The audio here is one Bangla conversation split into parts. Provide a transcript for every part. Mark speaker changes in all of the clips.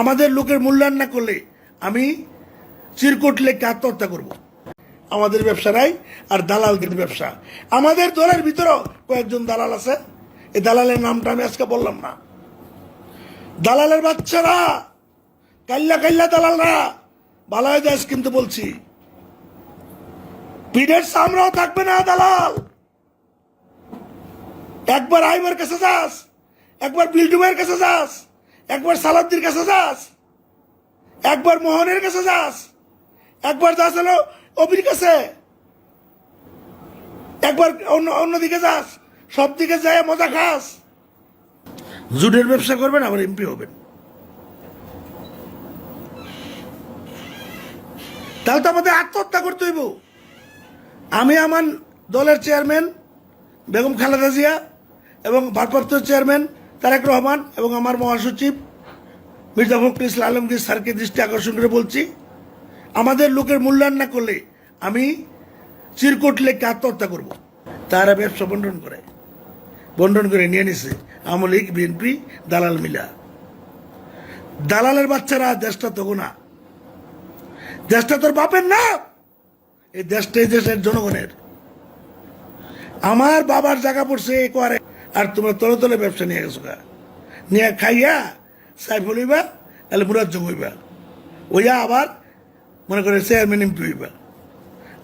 Speaker 1: আমাদের লোকের মূল্যায়ন না করলে আমি চিরকুট লেখকে আত্মহত্যা করব। আমাদের ব্যবসারাই আর দালালদের ব্যবসা। আমাদের দলের ভিতরেও কয়েকজন দালাল আছে। এই দালালের নামটা আমি আজকে বললাম না। দালালের বাচ্চারা কাল্লা কাল্লা দালালরা বালায় দাস কিন্তু বলছি। পিঠের সামরাও থাকবে না দালাল। একবার আইবার কাছে যাস, একবার বিল্ডুমের কাছে যাস। একবার সালাদ্দির কাছে যাস। একবার মোহনের কাছে যাস। একবার যাস হলো অবির কাছে। একবার অন্য অন্যদিকে যাস। সব দিকে যায় মজা খাস। জুটের ব্যবসা করবেন, আবার এমপি হবেন। তাহলে তো আমাদের আত্মহত্যা করতে হইব। আমি আমার দলের চেয়ারম্যান, বেগম খালেদা জিয়া এবং ভারপ্রাপ্ত চেয়ারম্যান তারেক রহমান এবং আমার মহাসচিব মির্জা ফখরুল ইসলাম আলমগীর স্যারকে দৃষ্টি আকর্ষণ করে বলছি, আমাদের লোকের মূল্যায়ন না করলে আমি চিরকুট লেখকে আত্মহত্যা করব। তারা ব্যবসা বন্টন করে বন্টন করে নিয়ে নিছে আওয়ামী লীগ, বিএনপি, দালাল মিলা। দালালের বাচ্চারা দেশটা তখন না দেশটা তোর বাপের না, এই দেশটা এই দেশের জনগণের। আমার বাবার জায়গা পড়ছে করে আর তোমরা তলে তলে ব্যবসা নিয়ে গেছো গা। নিয়ে খাইয়া সাইফুল হইবা তাহলে মুরাজ্জম হইবা। ওইয়া আবার মনে করে চেয়ারম্যান এমপি হইবা।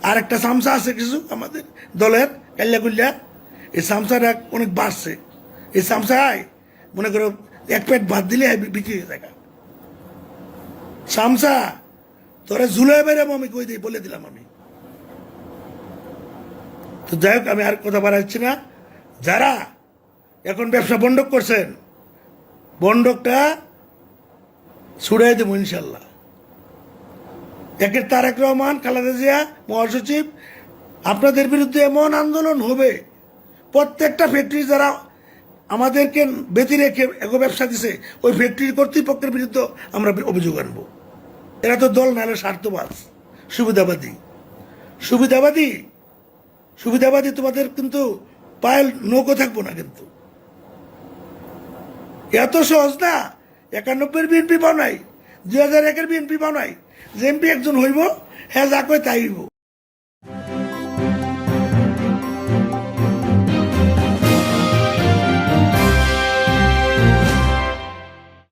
Speaker 1: আর একটা সামসা আছে কিছু আমাদের দলের কুল্লা এই সামসাটা অনেক বাড়ছে। এই সামসায় মনে করো এক প্লেট ভাত দিলে বিক্রি হয়ে যায় সামসা, তোরা ঝুলে বেরাবো আমি কই দিই বলে দিলাম আমি। তো যাই হোক, আমি আর কথা বাড়াচ্ছি না। যারা এখন ব্যবসা বন্ধক করছেন। বন্ধকটা ছুড়াই দেবো ইনশাল্লাহ। একের তারেক রহমান, খালেদা জিয়া, মহাসচিব, আপনাদের বিরুদ্ধে এমন আন্দোলন হবে, প্রত্যেকটা ফ্যাক্টরি যারা আমাদেরকে বেতি রেখে এগো ব্যবসা দিছে, ওই ফ্যাক্টরির কর্তৃপক্ষের বিরুদ্ধে আমরা অভিযোগ আনব। এরা তো দল নাহলে স্বার্থবাদ সুবিধাবাদী। সুবিধাবাদী সুবিধাবাদী তোমাদের কিন্তু পায়েল নৌকো থাকব না কিন্তু। এত সহজ না। একানব্বই বিএনপি পাও নাই দুই হাজার একের বিএনপি পাও নাই যে এমপি একজন হইব হ্যাঁ যা কয় তাই হইব।